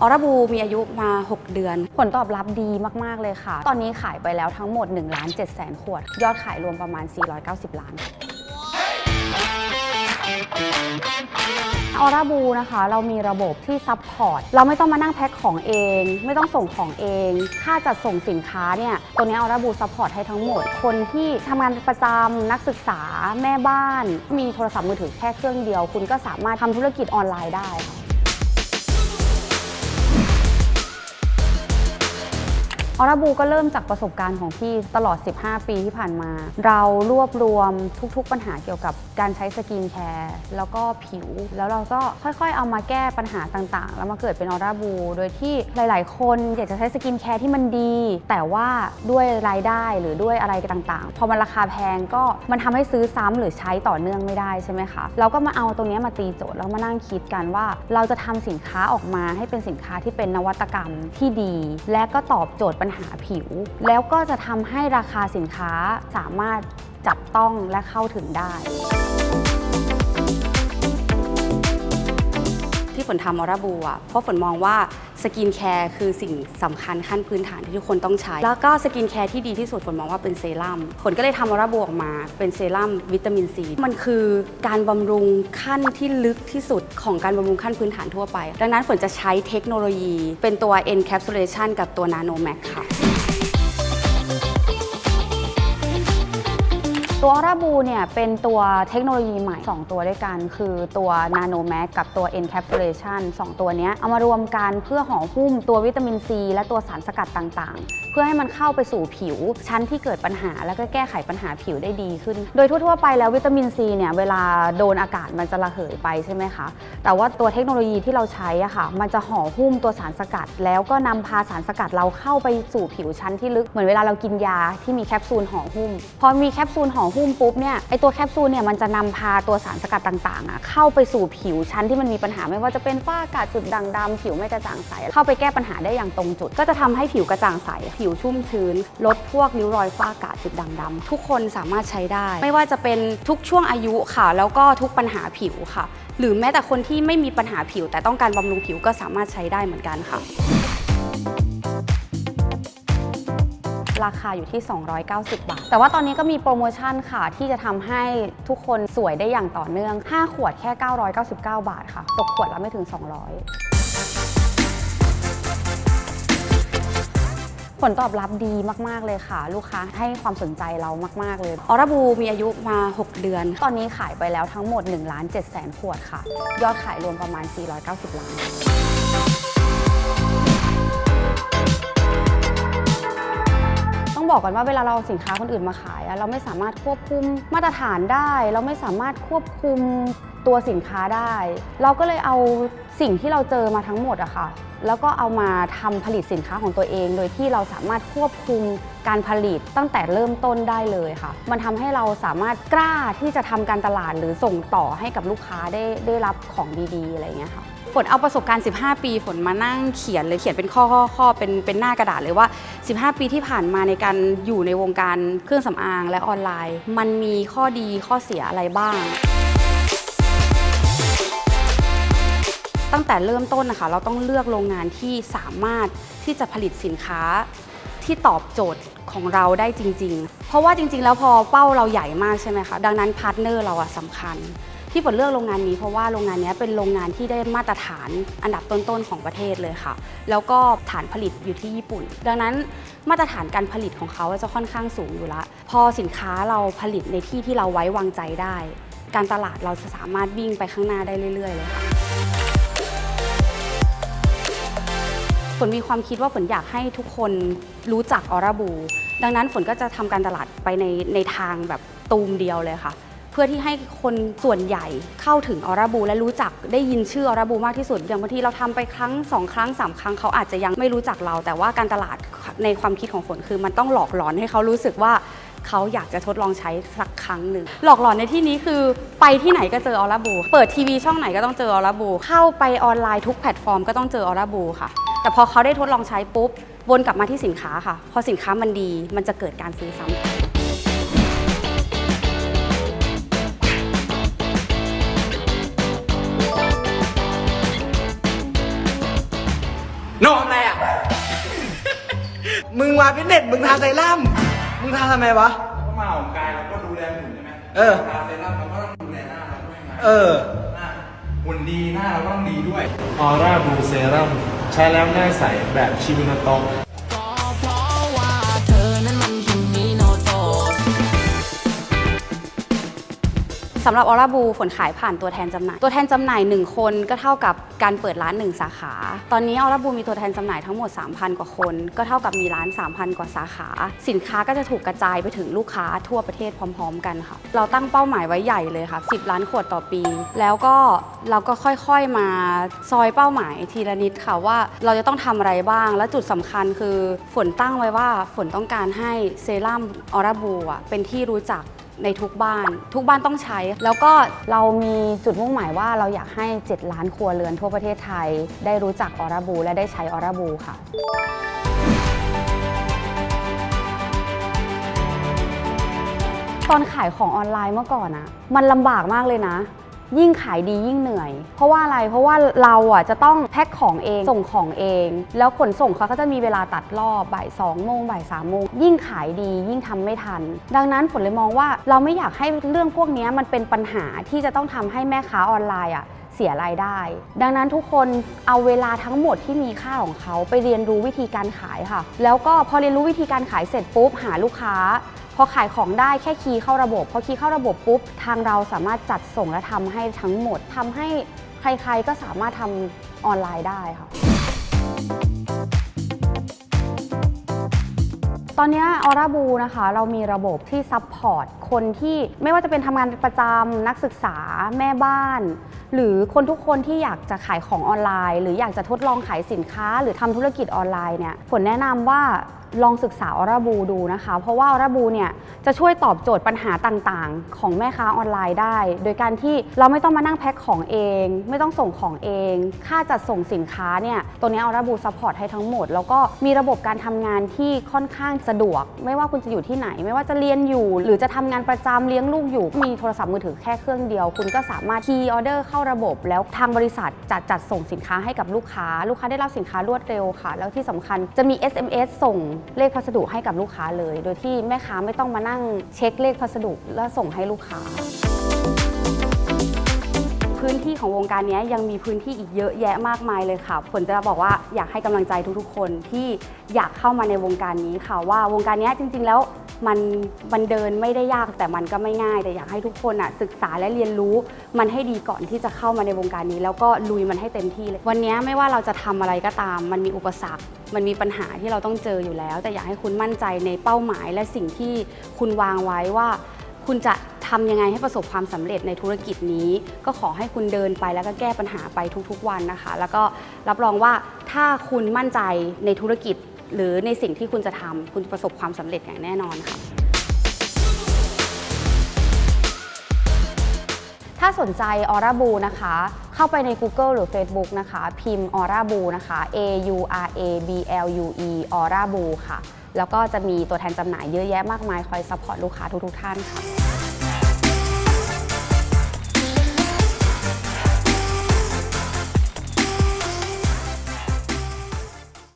ออร่าบูมีอายุมา 6 เดือน ผลตอบรับดีมาก ๆ เลยค่ะ ตอนนี้ขายไปแล้วทั้งหมด1ล้าน7แสนขวด ยอดขายรวมประมาณ 490 ล้านออร่าบูนะคะ เรามีระบบที่ซัพพอร์ตเราไม่ต้องมานั่งแพ็คของเอง ไม่ต้องส่งของเอง ค่าจัดส่งสินค้าเนี่ย ตัวนี้ออร่าบูซัพพอร์ตให้ทั้งหมด คนที่ทำงานประจำนักศึกษาแม่บ้าน มีโทรศัพท์มือถือแค่เครื่องเดียว คุณก็สามารถทำธุรกิจออนไลน์ได้ ออราบูก็เริ่มจากประสบการณ์ของพี่ตลอด 15 ปีที่ผ่านมา เรารวบรวมทุกๆปัญหาเกี่ยวกับการใช้สกินแคร์แล้วก็ผิว แล้วเราก็ค่อยๆ เอามาแก้ปัญหาต่างๆ แล้วมาเกิดเป็นออร่าบู โดยที่หลายๆ คนอยากจะใช้สกินแคร์ที่มันดี แต่ว่าด้วยรายได้หรือด้วยอะไรต่างๆ พอมันราคาแพงก็มันทำให้ซื้อซ้ำหรือใช้ต่อเนื่องไม่ได้ใช่ไหมคะ เราก็มาเอาตรงนี้มาตีโจทย์แล้วมานั่งคิดกันว่า เราจะทำสินค้าออกมาให้เป็นสินค้าที่เป็นนวัตกรรมที่ดี และก็ตอบโจทย์ปัญหาผิว แล้วก็จะทำให้ราคาสินค้าสามารถจับต้องและเข้าถึงได้ที่ฝนทำออร่าบูอะเพราะฝนมองว่า สกินแคร์คือสิ่งสำคัญขั้นพื้นฐานที่ทุกคนต้องใช้ แล้วก็สกินแคร์ที่ดีที่สุดฝนมองว่าเป็นเซรั่มฝนก็เลยทำออร่าบูออกมาเป็นเซรั่มวิตามินซีมันคือการบำรุงขั้นที่ลึกที่สุดของการบำรุงขั้นพื้นฐานทั่วไป ดังนั้นฝนจะใช้เทคโนโลยี เป็นตัว encapsulation กับตัว nano max ค่ะ ตัวออร่าบูเนี่ยเป็นตัวเทคโนโลยีใหม่ 2 ตัวด้วยกัน คือตัว Nano Max กับตัว Encapsulation 2 ตัวเนี้ยเอามารวมกันเพื่อห่อหุ้มตัววิตามินซีและตัวสารสกัดต่างๆ เพื่อให้มันเข้าไปสู่ผิว ชั้นที่เกิดปัญหาแล้วก็แก้ไขปัญหาผิวได้ดีขึ้น โดยทั่วๆไปแล้ววิตามินซีเนี่ยเวลาโดนอากาศมันจะระเหยไปใช่ไหมคะ แต่ว่าตัวเทคโนโลยีที่เราใช้อะค่ะ มันจะห่อหุ้มตัวสารสกัด แล้วก็นำพาสารสกัดเราเข้าไปสู่ผิวชั้นที่ลึกเหมือนเวลาเรากินยาที่มีแคปซูลห่อหุ้มพอมีแคปซูลห่อหุ้มปุ๊บเนี่ยไอตัวแคปซูลเนี่ยมันจะนำพาตัวสารสกัดต่างๆอะเข้าไปสู่ผิวชั้นที่มันมีปัญหาไม่ว่าจะเป็นฝ้ากระจุดด่างดำผิวไม่กระจ่างใส เข้าไปแก้ปัญหาได้อย่างตรงจุด ก็จะทำให้ผิวกระจ่างใส ผิวชุ่มชื้น ลดพวกริ้วรอยฝ้ากระจุดด่างดำทุกคนสามารถใช้ได้ ไม่ว่าจะเป็นทุกช่วงอายุค่ะ แล้วก็ทุกปัญหาผิวค่ะ หรือแม้แต่คนที่ไม่มีปัญหาผิว แต่ต้องการบำรุงผิวก็สามารถใช้ได้เหมือนกันค่ะ ราคาอยู่ที่ 290 บาท แต่ว่าตอนนี้ก็มีโปรโมชั่นค่ะ ที่จะทำให้ทุกคนสวยได้อย่างต่อเนื่อง 5 ขวดแค่ 999 บาทค่ะ ตกขวดละไม่ถึง 200ผลตอบรับดีมาก ๆ เลยค่ะ ลูกค้าให้ความสนใจเรามาก ๆ เลย ออร่าบูมีอายุมา 6 เดือน ตอนนี้ขายไปแล้วทั้งหมด1ล้าน7แสนขวดค่ะ ยอดขายรวมประมาณ 490 ล้าน ต้องบอกกันว่าเวลาเราเอาสินค้าคนอื่นมาขายเราไม่สามารถควบคุมมาตรฐานได้ เราไม่สามารถควบคุมตัวสินค้าได้ เราก็เลยเอาสิ่งที่เราเจอมาทั้งหมดอะค่ะ แล้วก็เอามาทำผลิตสินค้าของตัวเอง โดยที่เราสามารถควบคุมการผลิตตั้งแต่เริ่มต้นได้เลยค่ะ มันทำให้เราสามารถกล้าที่จะทำการตลาดหรือส่งต่อให้กับลูกค้าได้ได้รับของดีๆอะไรอย่างเงี้ยค่ะ ฝนเอาประสบการณ์ 15 ปีฝนมานั่งเขียนเลยเขียนเป็นข้อข้อข้อเป็นเป็นหน้ากระดาษเลยว่า 15 ปีที่ผ่านมาในการอยู่ในวงการเครื่องสำอางและออนไลน์ มันมีข้อดีข้อเสียอะไรบ้าง ตั้งแต่เริ่มต้นนะคะ เราต้องเลือกโรงงานที่สามารถที่จะผลิตสินค้าที่ตอบโจทย์ของเราได้จริง ๆ เพราะว่าจริง ๆ แล้วพอเป้าเราใหญ่มากใช่ไหมคะ ดังนั้นพาร์ทเนอร์เราอะสำคัญ ที่ฝนเลือกโรงงานนี้เพราะว่าโรงงานนี้เป็นโรงงานที่ได้มาตรฐานอันดับต้นๆของประเทศเลยค่ะ แล้วก็ฐานผลิตอยู่ที่ญี่ปุ่น ดังนั้นมาตรฐานการผลิตของเขาจะค่อนข้างสูงอยู่ละพอสินค้าเราผลิตในที่ที่เราไว้วางใจได้ การตลาดเราจะสามารถวิ่งไปข้างหน้าได้เรื่อย ๆ เลยค่ะฝนมีความคิดว่าฝนอยากให้ทุกคนรู้จักออร่าบู ดังนั้นฝนก็จะทำการตลาดไปในในทางแบบตูมเดียวเลยค่ะ พื่อที่ให้คนส่วนใหญ่เข้าถึงออร่าบูและรู้จักได้ยินชื่อออร่าบูมากที่สุด อย่างบางทีเราทำไปครั้งสองครั้งสามครั้งเขาอาจจะยังไม่รู้จักเรา แต่ว่าการตลาดในความคิดของฝนคือมันต้องหลอกหลอนให้เขารู้สึกว่าเขาอยากจะทดลองใช้สักครั้งหนึ่งหลอกหลอนในที่นี้คือไปที่ไหนก็เจอออร่าบูเปิดทีวีช่องไหนก็ต้องเจอออร่าบูเข้าไปออนไลน์ทุกแพลตฟอร์มก็ต้องเจอออร่าบูค่ะแต่พอเขาได้ทดลองใช้ปุ๊บวนกลับมาที่สินค้าค่ะ พอสินค้ามันดีมันจะเกิดการซื้อซ้ำ นอนอะไรอะ มึงมาฟิตเนสมึงทาไซรั่ม มึงทาทำไมวะ ก็มาของกายเราก็ดูแลหุ่นใช่ไหมเออ ทาเซรั่มเราก็ต้องดูแลหน้าเราด้วยไงเออ หน้าหุ่นดีหน้าเราก็ต้องดีด้วย ออร่าบลูเซรั่มใช้แล้วหน้าใสแบบชิมิโนโตะ สำหรับออร่าบูฝนขายผ่านตัวแทนจำหน่าย ตัวแทนจำหน่าย 1 คนก็เท่ากับการเปิดร้าน 1 สาขา ตอนนี้ออร่าบูมีตัวแทนจำหน่ายทั้งหมด 3,000 กว่าคน ก็เท่ากับมีร้าน 3,000 กว่าสาขา สินค้าก็จะถูกกระจายไปถึงลูกค้าทั่วประเทศพร้อม ๆ กันค่ะ เราตั้งเป้าหมายไว้ใหญ่เลยค่ะ 10 ล้านขวดต่อปี แล้วก็เราก็ค่อยๆมาซอยเป้าหมายทีละนิดค่ะว่าเราจะต้องทำอะไรบ้าง และจุดสำคัญคือฝนตั้งไว้ว่าฝนต้องการให้เซรั่มออร่าบูเป็นที่รู้จัก ในทุกบ้าน ทุกบ้านต้องใช้ แล้วก็เรามีจุดมุ่งหมายว่าเราอยากให้ 7 ล้านครัวเรือนทั่วประเทศไทย ได้รู้จักออร่าบู และได้ใช้ออร่าบูค่ะตอนขายของออนไลน์เมื่อก่อนอะมันลำบากมากเลยนะ ยิ่งขายดียิ่งเหนื่อย เพราะว่าอะไรเพราะว่าเราอะจะต้องแพ็คของเองส่งของเอง แล้วขนส่งเขาก็จะมีเวลาตัดรอบบ่ายสองโมงบ่ายสามโมงยิ่งขายดียิ่งทำไม่ทัน ดังนั้นฝนเลยมองว่าเราไม่อยากให้เรื่องพวกนี้มันเป็นปัญหาที่จะต้องทำให้แม่ค้าออนไลน์อะเสียรายได้ ดังนั้นทุกคนเอาเวลาทั้งหมดที่มีค่าของเขาไปเรียนรู้วิธีการขายค่ะ แล้วก็พอเรียนรู้วิธีการขายเสร็จปุ๊บหาลูกค้า พอขายของได้แค่คีย์เข้าระบบ พอคีย์เข้าระบบปุ๊บ ทางเราสามารถจัดส่งและทำให้ทั้งหมดทำให้ใครๆก็สามารถทำออนไลน์ได้ค่ะ ตอนนี้ออร่าบูนะคะ เรามีระบบที่ซัพพอร์ตคนที่ไม่ว่าจะเป็นทำงานประจำนักศึกษาแม่บ้าน หรือคนทุกคนที่อยากจะขายของออนไลน์ หรืออยากจะทดลองขายสินค้า หรือทำธุรกิจออนไลน์เนี่ยฝนแนะนำว่าลองศึกษาออร่าบูดูนะคะ เพราะว่าออร่าบูเนี่ยจะช่วยตอบโจทย์ปัญหาต่างๆ ของแม่ค้าออนไลน์ได้ โดยการที่เราไม่ต้องมานั่งแพ็คของเอง ไม่ต้องส่งของเอง ค่าจัดส่งสินค้าเนี่ยตัวนี้ออร่าบูซัพพอร์ตให้ทั้งหมด แล้วก็มีระบบการทำงานที่ค่อนข้างสะดวก ไม่ว่าคุณจะอยู่ที่ไหน ไม่ว่าจะเรียนอยู่ หรือจะทำงานประจำเลี้ยงลูกอยู่ มีโทรศัพท์มือถือแค่เครื่องเดียว คุณก็สามารถคีย์ออเดอร์เข้าระบบ แล้วทางบริษัทจัดจัดส่งสินค้าให้กับลูกค้า ลูกค้าได้รับสินค้ารวดเร็วค่ะ แล้วที่สำคัญจะมี SMS ส่งเลขพัสดุให้กับลูกค้าเลย โดยที่แม่ค้าไม่ต้องมานั่งเช็คเลขพัสดุแล้วส่งให้ลูกค้า ที่ของวงการนี้ยังมีพื้นที่อีกเยอะแยะมากมายเลยค่ะฝนจะบอกว่าอยากให้กำลังใจทุกๆ คนที่อยากเข้ามาในวงการนี้ค่ะ ว่าวงการนี้จริง ๆ แล้วมันมันเดินไม่ได้ยากแต่มันก็ไม่ง่าย แต่อยากให้ทุกคนอะศึกษาและเรียนรู้มันให้ดีก่อนที่จะเข้ามาในวงการนี้ แล้วก็ลุยมันให้เต็มที่เลย วันนี้ไม่ว่าเราจะทำอะไรก็ตาม มันมีอุปสรรค มันมีปัญหาที่เราต้องเจออยู่แล้ว แต่อยากให้คุณมั่นใจในเป้าหมายและสิ่งที่คุณวางไว้ว่า คุณจะทำยังไงให้ประสบความสำเร็จในธุรกิจนี้ ก็ขอให้คุณเดินไปแล้วก็แก้ปัญหาไปทุกๆวันนะคะ แล้วก็รับรองว่าถ้าคุณมั่นใจในธุรกิจ หรือในสิ่งที่คุณจะทำคุณจะประสบความสำเร็จอย่างแน่นอนค่ะ ถ้าสนใจออร่าบูนะคะ เข้าไปใน Google หรือ Facebook นะคะ พิมพ์ออร่าบูนะคะ A U R A B L U E ออร่าบูค่ะ แล้วก็จะมีตัวแทนจำหน่ายเยอะแยะมากมายคอยซัพพอร์ตลูกค้าทุกๆท่านค่ะ